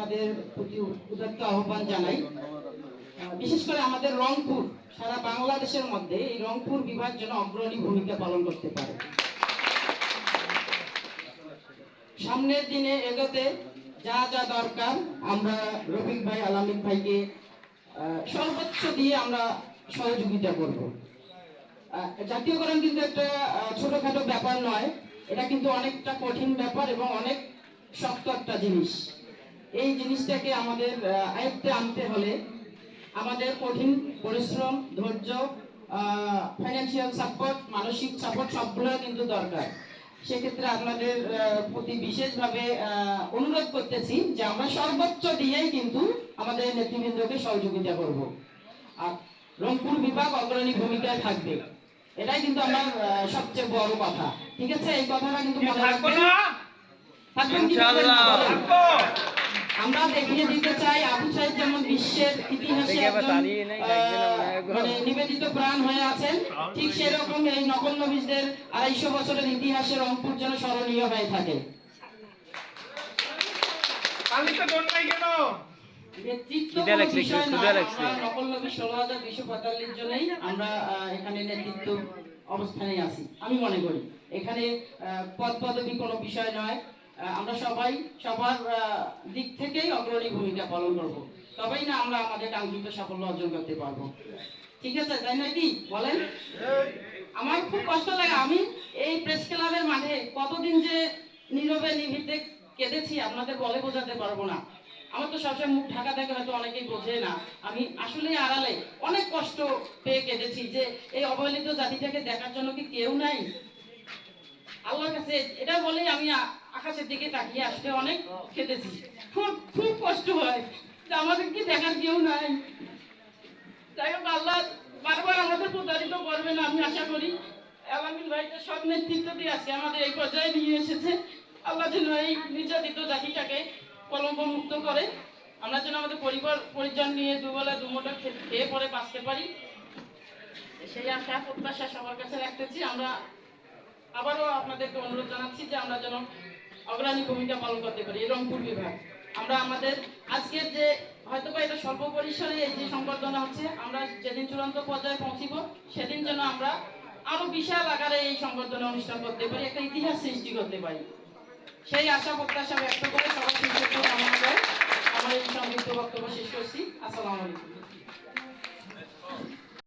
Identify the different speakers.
Speaker 1: তাদের প্রতি উদাত্ত আহ্বান জানাই। বিশেষ করে আমাদের রংপুর, সারা বাংলাদেশের মধ্যে এই রংপুর বিভাগ যেন অগ্রণী ভূমিকা পালন করতে পারে। সামনের দিনে এগোতে যা যা দরকার, আমরা রফিক ভাই, আলামিন ভাইকে সর্বোচ্চ দিয়ে আমরা সহযোগিতা করব। জাতীয়করণ কিন্তু একটা ছোটখাটো ব্যাপার নয়, এটা কিন্তু অনেকটা কঠিন ব্যাপার এবং অনেক শক্ত একটা জিনিস। এই জিনিসটাকে আমাদের আয়ত্তে আনতে হলে আমাদের কঠিন পরিশ্রম ধৈর্য ফাইন্যান্সিয়াল সাপোর্ট মানসিক সাপোর্ট সবগুলো কিন্তু দরকার। সেক্ষেত্রে আপনাদের প্রতি বিশেষভাবে অনুরোধ করতেছি যে আমরা সর্বোচ্চ দিয়েই কিন্তু আমাদের নেতৃবৃন্দকে সহযোগিতা করব। আর রংপুর বিভাগ অগ্রণী ভূমিকায় থাকবে। এটাই কিন্তু আমার সবচেয়ে বড় কথা। ঠিক আছে? এই কথাটা কিন্তু মনে রাখবেন। থাকবেন আমরা দেখিয়ে দিতে চাই আবু সাহেব যেমন বিশ্বের ইতিহাসে মানে নিবেদিত প্রাণ হয়ে আছেন। ঠিক সেরকম এই নকল নবীদের আড়াইশো বছরের ইতিহাসে রংপুর যেন স্মরণীয় হয়ে থাকে। আমরা ষোলো হাজার দুইশো পঁয়তাল্লিশ জনেই আমরা এখানে নেতৃত্ব অবস্থানে আছি। আমি মনে করি এখানে আহ, পদ পদবি কোনো বিষয় নয়। আমরা সবাই সবার দিক থেকেই অগ্রণী ভূমিকা পালন করব। তবেই না আমরা আমাদের কাঙ্ক্ষিত সাফল্য অর্জন করতে পারব। ঠিক আছে, তাই নাকি বলেন। আমার খুব কষ্ট লাগে, আমি এই প্রেস ক্লাবের মাঠে কতদিন যে নীরবে নিভৃতে কেঁদেছি, আপনাদের বলে বোঝাতে পারব না। আমার তো সবসময় মুখ ঢাকা থাকে, হয়তো অনেকেই বোঝে না। আমি আসলে আড়ালে অনেক কষ্ট পেয়ে কেঁদেছি যে এই অবহেলিত জাতিটাকে দেখার জন্য কি কেউ নাই? আল্লাহর কাছে এটা বলেই আমি আকাশের দিকে তাকিয়ে আসতে অনেক কেঁদেছি খুব খুব কষ্ট হয়। আমাদের কি দেখার কেউ নাই। যাই হোক, আল্লাহ বারবার আমাদের প্রতারিত করবেন, আমি আশা করি। আলামিন ভাইকে সব নেতৃত্ব দিয়ে আজকে আমাদের এই পর্যায়ে নিয়ে এসেছে। আল্লাহ যেন এই নির্যাতিত জাতিটাকে কলঙ্ক মুক্ত করে। আমরা যেন আমাদের পরিবার, পরিজন নিয়ে দুবেলা দুমোটা খেয়ে পরে বাঁচতে পারি। সেই আশা, প্রত্যাশা সবার কাছে রাখতেছি। আমরা আবারও আপনাদেরকে অনুরোধ জানাচ্ছি যে আমরা যেন অগ্রণী ভূমিকা পালন করতে পারি, রংপুর বিভাগ। আমরা আমাদের আজকের যে হয়তো বা এটা স্বল্প পরিসরে এই যে সংবর্ধনা হচ্ছে, আমরা যেদিন চূড়ান্ত পর্যায়ে পৌঁছিব, সেদিন যেন আমরা আরও বিশাল আকারে এই সংবর্ধনা অনুষ্ঠান করতে পারি, একটা ইতিহাস সৃষ্টি করতে পারি। সেই আশা প্রত্যাশা ব্যক্ত করে সবাই আমার এই সংক্ষিপ্ত বক্তব্য শেষ করছি। আসসালামু আলাইকুম।